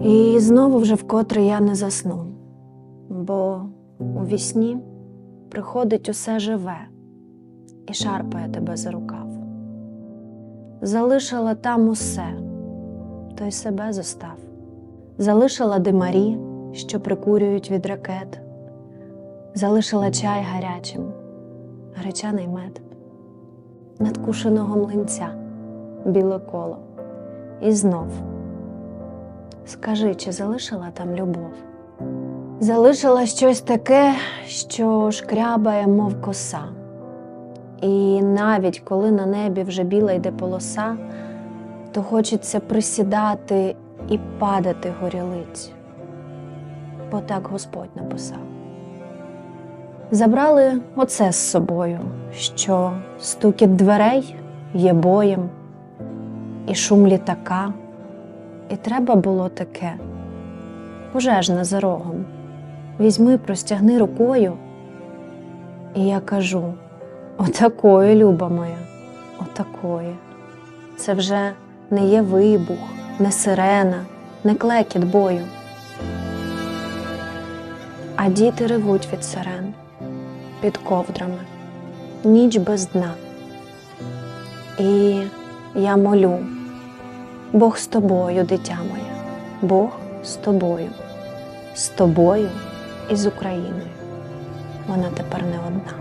І знову вже вкотре я не засну, бо у вісні приходить усе живе і шарпає тебе за рукав. Залишила там усе, то й себе зостав. Залишила димарі, що прикурюють від ракет, залишила чай гарячим, гречаний мед, надкушеного млинця, біле коло. І знов скажи, чи залишила там любов? Залишила щось таке, що шкрябає, мов коса. І навіть коли на небі вже біла йде полоса, то хочеться присідати і падати горілиць, бо так Господь написав. Забрали оце з собою, що стукіт дверей є боєм, і шум літака, і треба було таке пожежне за рогом. Візьми, простягни рукою. І я кажу: отакої, люба моя, отакої. Це вже не є вибух, не сирена, не клекіт бою. А діти ревуть від сирен під ковдрами, ніч без дна. І я молю, Бог з тобою, дитя моє, Бог з тобою, з тобою і з Україною. Вона тепер не одна.